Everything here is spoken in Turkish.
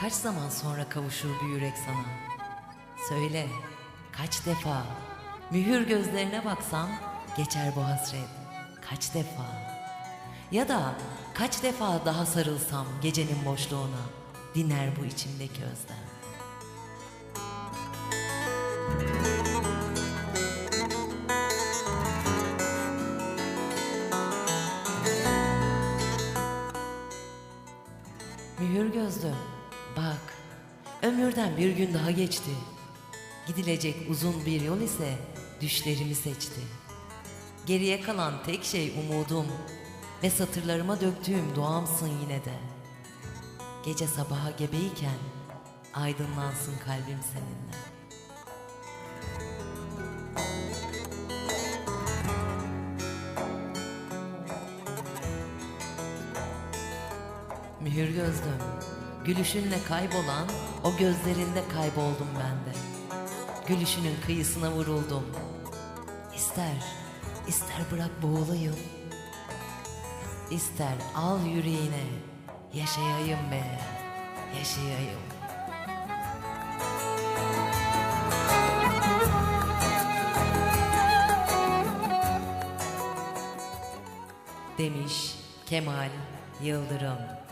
Kaç zaman sonra kavuşur bir yürek sana? Söyle, kaç defa? Mühür gözlerine baksam geçer bu hasret. Kaç defa? Ya da kaç defa daha sarılsam gecenin boşluğuna diner bu içimdeki özlem. Mühür gözlüm, bak, ömürden bir gün daha geçti. Gidilecek uzun bir yol ise düşlerimi seçti. Geriye kalan tek şey umudum ve satırlarıma döktüğüm duamsın yine de. Gece sabaha gebeyken aydınlansın kalbim seninle. Mühür gözlüm, gülüşünle kaybolan o gözlerinde kayboldum ben de. Gülüşünün kıyısına vuruldum. İster, ister bırak boğulayım. İster al yüreğine, yaşayayım be, yaşayayım. Demiş Kemal Yıldırım.